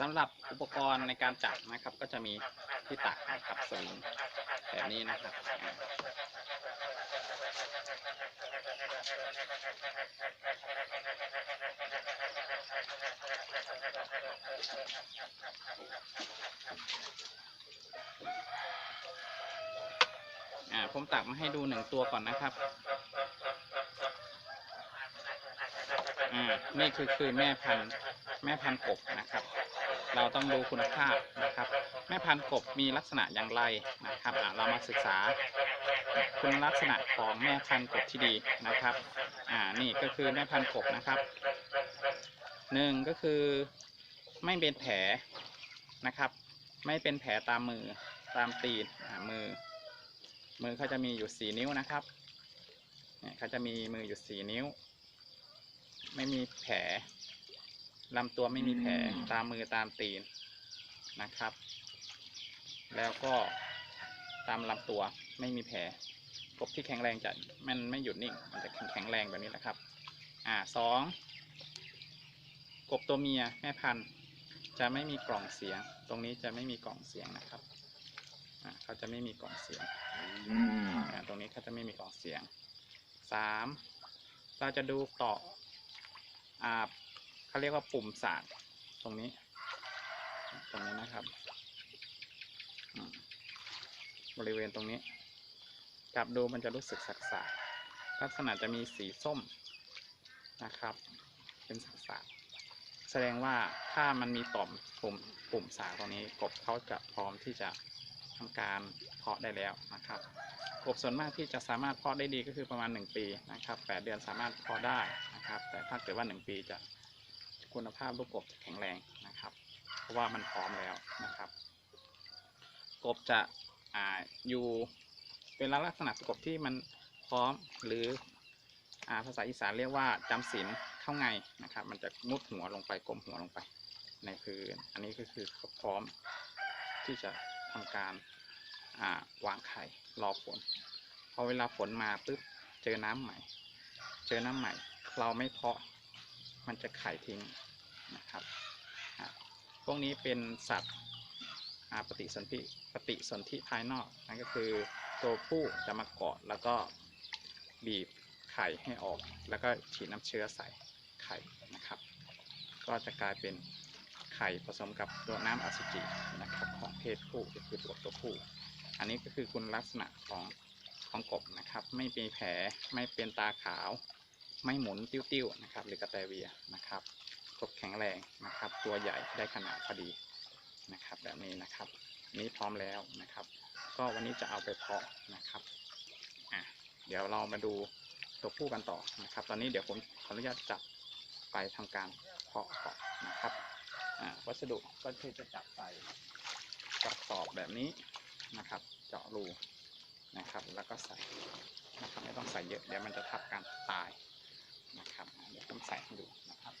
สำหรับอุปกรณ์ในการจับนะครับ ก็จะมีที่ตักนะครับสวิงแบบนี้นะครับอ่าผมตักมาให้ดูหนึ่งตัวก่อนนะครับอ่านี่คือคือแม่พันธุ์แม่พันธุ์กบนะครับ เราต้องดูคุณภาพนะครับ แม่พันธุ์กบมีลักษณะอย่างไรนะครับเรามาศึกษาคุณลักษณะของแม่พันธุ์กบที่ดีนะครับอ่านี่ก็คือแม่พันธุ์กบนะครับหนึ่งก็คือไม่เป็นแผลนะครับ ไม่เป็นแผลตามมือตามตีนมือ มือเขาจะมีอยู่สี่นิ้วนะครับเนี่ยเขาจะมีมืออยู่สี่นิ้ว ไม่มีแผล ลำตัวไม่มีแผลตามมือตามตีนนะครับ แล้วก็ตามลำตัวไม่มีแผลกบที่แข็งแรงจะมันไม่หยุดนิ่งมันจะแข็งแข็งแรงแบบนี้แหละครับ อ่าสองกบตัวเมียแม่พันธุ์จะไม่มีกล่องเสียง ตรงนี้จะไม่มีกล่องเสียงนะครับอ่าเขาจะไม่มีกล่องเสียงอ่าตรงนี้เขาจะไม่มีกล่องเสียงสามเราจะดูต่ออ่า เขาเรียกว่าปุ่มสากตรงนี้ ตรงนี้นะครับ บริเวณตรงนี้ จับดูมันจะรู้สึกสักสากลักษณะจะมีสีส้มนะครับ เป็นสักสากแสดงว่าถ้ามันมีต่อมปุ่มปุ่มสากตรงนี้กบเขาจะพร้อมที่จะทำการเพาะได้แล้วนะครับกบส่วนมากที่จะสามารถเพาะได้ดีก็คือประมาณ 1 ปีนะครับ 8 เดือนสามารถเพาะได้นะครับ แต่ถ้าเกิดว่า 1 ปีจะ คุณภาพลูกกบจะแข็งแรงนะครับ เพราะว่ามันพร้อมแล้วนะครับ กบจะอ่าอยู่เป็นลักษณะกบที่มันพร้อมหรืออ่าภาษาอีสานเรียกว่าจำศีลเข้าไงนะครับ มันจะมุดหัวลงไปกลมหัวลงไปในพื้น อันนี้ก็คือพร้อมที่จะทำการอ่าวางไข่รอฝนพอเวลาฝนมาปุ๊บเจอน้ำใหม่ เจอน้ำใหม่ เราไม่เพาะ มันจะไข่ทิ้งนะครับ พวกนี้เป็นสัตว์อปฏิสนธิปฏิสนธิภายนอกนั่นก็คือตัวผู้จะมาเกาะแล้วก็บีบไข่ให้ออก แล้วก็ฉีดน้ำเชื้อใส่ไข่นะครับ ก็จะกลายเป็นไข่ผสมกับตัวน้ำอสุจินะครับของเพศผู้ก็คือตัวตัวผู้ อันนี้ก็คือคุณลักษณะของของกบนะครับ ไม่มีแผลไม่เป็นตาขาว ไม่หมุนติ้วๆนะครับหรือกระแตเวียนะครับกบแข็งแรงนะครับ ตัวใหญ่ได้ขนาดพอดีนะครับ แบบนี้นะครับ นี้พร้อมแล้วนะครับ ก็วันนี้จะเอาไปเพาะนะครับอะเดี๋ยวเรามาดูตัวผู้กันต่อนะครับ ตอนนี้เดี๋ยวผมขออนุญาตจับไปทำการเพาะก่อนนะครับอ่าวัสดุก็คือจะจับใส่กระสอบแบบนี้นะครับ เจาะรูนะครับ แล้วก็ใส่นะครับไม่ต้องใส่เยอะเดี๋ยวมันจะทับกันตาย นะครับ เดี๋ยวผมใส่ให้ดูนะครับ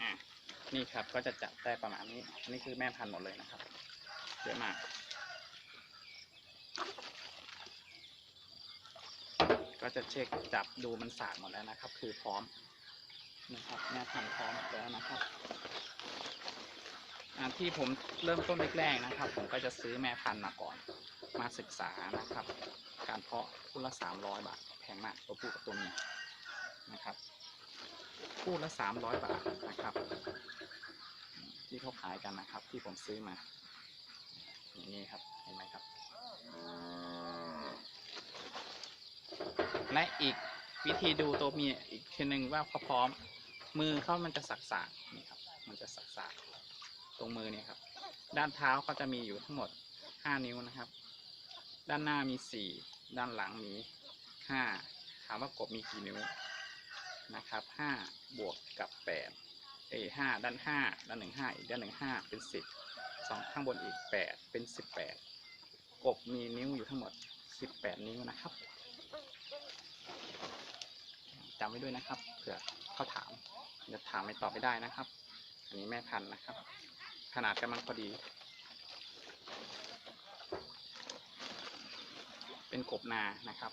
อะนี่ครับก็จะจับได้ประมาณนี้นนี้คือแม่พันธุ์หมดเลยนะครับ เยอะมาก ก็จะเช็คจับดูมันสากหมดแล้วนะครับ คือพร้อมนะครับแม่พันธุ์พร้อมหมดแล้วนะครับที่ผมเริ่มต้นแรกๆนะครับ ผมก็จะซื้อแม่พันธุ์มาก่อน มาศึกษานะครับ การเพาะคู่ละสามร้อยบาทแพงมากตัวผู้กับตัวเมียนะครับคู่ละสามร้อยบาทนะครับ ที่เขาขายกันนะครับ ที่ผมซื้อมาอย่างนี้ครับเห็นไหมครับ และอีกวิธีดูตัวเมียอีกทีหนึ่งว่าเขาพร้อม มือเขามันจะสักสากนี่ครับ มันจะสักสากตรงมือเนี่ยครับ ด้านเท้าเขาจะมีอยู่ทั้งหมดห้านิ้วนะครับ ด้านหน้ามีสี่ด้านหลังมีห้าถามว่ากบมีกี่นิ้วนะครับห้าบวกกับแปดเอห้าด้านห้าด้านหนึ่งห้าอีกด้านหนึ่งห้าเป็นสิบสองข้างบนอีกแปดเป็นสิบแปดกบมีนิ้วอยู่ทั้งหมดสิบแปดนิ้วนะครับ จำไว้ด้วยนะครับ เผื่อเขาถามจะถามไม่ตอบไม่ได้นะครับ อันนี้แม่พันธุ์นะครับ ขนาดกำลังพอดี เป็นกบนานะครับ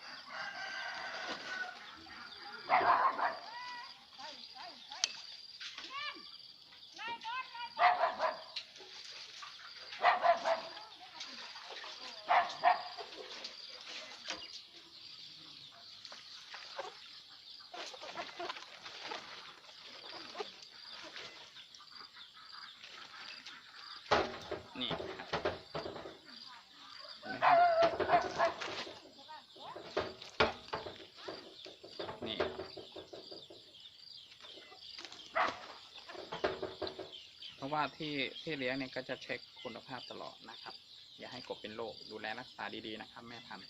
นี่ครับเห็นไหมครับนี่ครับเพ ราะว่าที่ที่เลี้ยงเนี่ยก็จะเช็คคุณภาพตลอดนะครับ อย่าให้กบเป็นโรคดูแลรักษาดีๆนะครับ แม่พันธุ์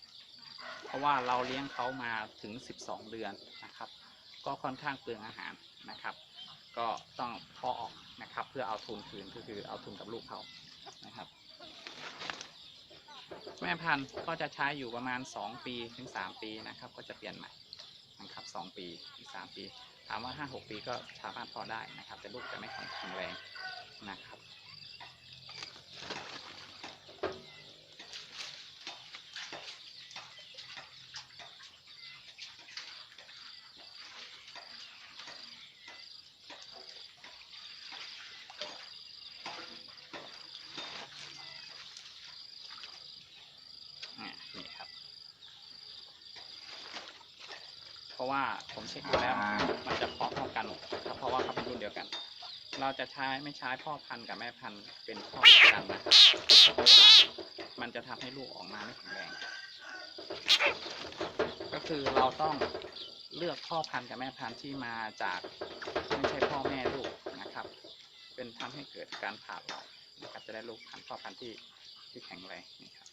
เพราะว่าเราเลี้ยงเขามาถึง 12 เดือนนะครับ ก็ค่อนข้างเปลืองอาหารนะครับ ก็ต้องเพาะออกนะครับ เพื่อเอาทุนคืนก็คือเอาทุนกับลูกเขานะครับ แม่พันธุ์ก็จะใช้อยู่ประมาณ 2 ปีถึง 3 ปีนะครับ ก็จะเปลี่ยนใหม่นะครับ 2 ปีถึง3ปีถามว่า 5-6 ปีก็สามารถพาะได้นะครับ แต่ลูกจะไม่แข็งแรง นะครับ นี่ครับ เพราะว่าผมเช็คดูแล้วมันจะพร้อมกันนะครับเพราะว่าเขาเป็นรุ่นเดียวกัน เราจะใช้ไม่ใช้พ่อพันธุ์กับแม่พันธุ์เป็นพ่อกันนะครับเพราะว่ามันจะทำให้ลูกออกมาไม่แข็งแรง ก็คือเราต้องเลือกพ่อพันธุ์กับแม่พันธุ์ที่มาจากไม่ใช่พ่อแม่ลูกนะครับ เป็นทำให้เกิดการผ่าออกนะครับจะได้ลูกพันธุ์พ่อพันธุ์ที่ที่แข็งแรงนี่ครับ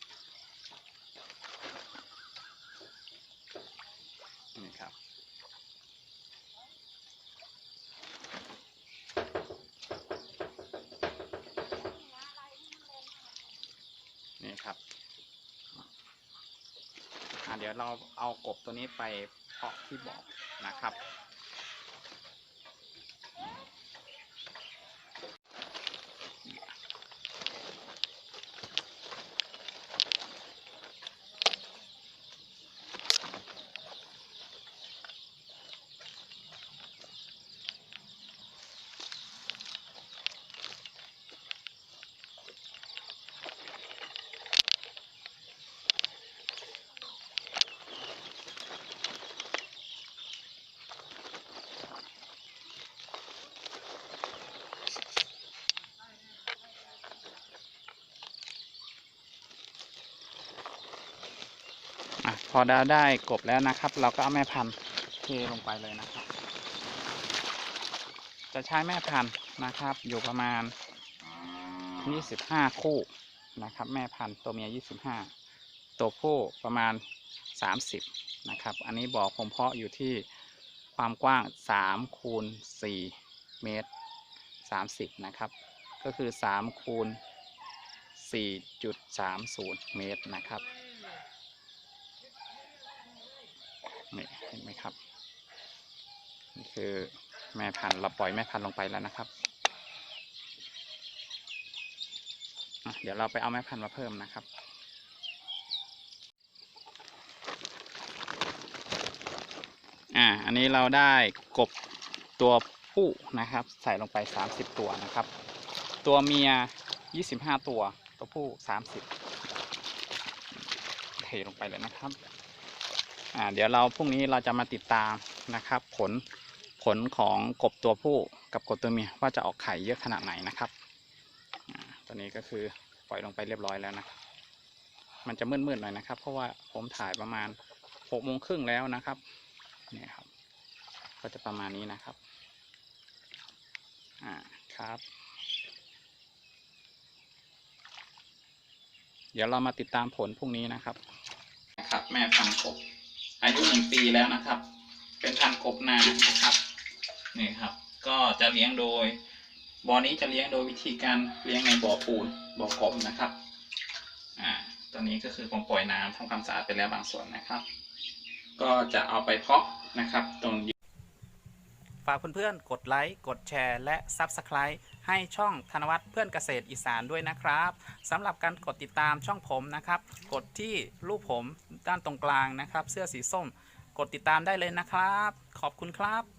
นี่ครับ นี่ครับอะเดี๋ยวเราเอากบตัวนี้ไปเพาะที่บ่อนะครับ พอได้ได้กบแล้วนะครับ เราก็เอาแม่พันธุ์เทลงไปเลยนะครับ จะใช้แม่พันธุ์นะครับ อยู่ประมาณ 25 คู่นะครับ แม่พันธุ์ตัวเมีย 25 ตัวผู้ประมาณ 30 นะครับ อันนี้บอกผมเพาะอยู่ที่ความกว้าง 3 คูณ 4 เมตร 30 นะครับ ก็คือ 3 คูณ 4.30 เมตรนะครับ นี่เห็นไหมครับ นี่ คือแม่พันธุ์เราปล่อยแม่พันธุ์ลงไปแล้วนะครับ เดี๋ยวเราไปเอาแม่พันธุ์มาเพิ่มนะครับอ่าอันนี้เราได้กบตัวผู้นะครับ ใส่ลงไป 30 ตัวนะครับ ตัวเมีย 25 ตัว ตัวผู้ 30เทลงไปเลยนะครับอ่าเดี๋ยวเราพรุ่งนี้เราจะมาติดตามนะครับ ผล ผลของกบตัวผู้กับกบตัวเมียว่าจะออกไข่เยอะขนาดไหนนะครับตอนนี้ก็คือปล่อยลงไปเรียบร้อยแล้วนะ มันจะมืดๆหน่อยนะครับ เพราะว่าผมถ่ายประมาณหกโมงครึ่งแล้วนะครับเนี่ยครับ ก็จะประมาณนี้นะครับอ่าครับเดี๋ยวเรามาติดตามผลพรุ่งนี้นะครับ นะครับ แม่พันกบ อายุหนึ่งปีแล้วนะครับ เป็นพันกบนานะครับ นี่ครับ ก็จะเลี้ยงโดยบ่อนี้จะเลี้ยงโดยวิธีการเลี้ยงในบ่อปูนบ่อกบนะครับ อ่าตอนนี้ก็คือผมปล่อยน้ำทำความสะอาดไปแล้วบางส่วนนะครับ ก็จะเอาไปเพาะนะครับ ตรงฝากเพื่อนๆ กดไลค์ กดแชร์ และ Subscribe ให้ช่องธนวัฒน์เพื่อนเกษตรอีสานด้วยนะครับสำหรับการกดติดตามช่องผมนะครับ กดที่รูปผมด้านตรงกลางนะครับ เสื้อสีส้ม กดติดตามได้เลยนะครับ ขอบคุณครับ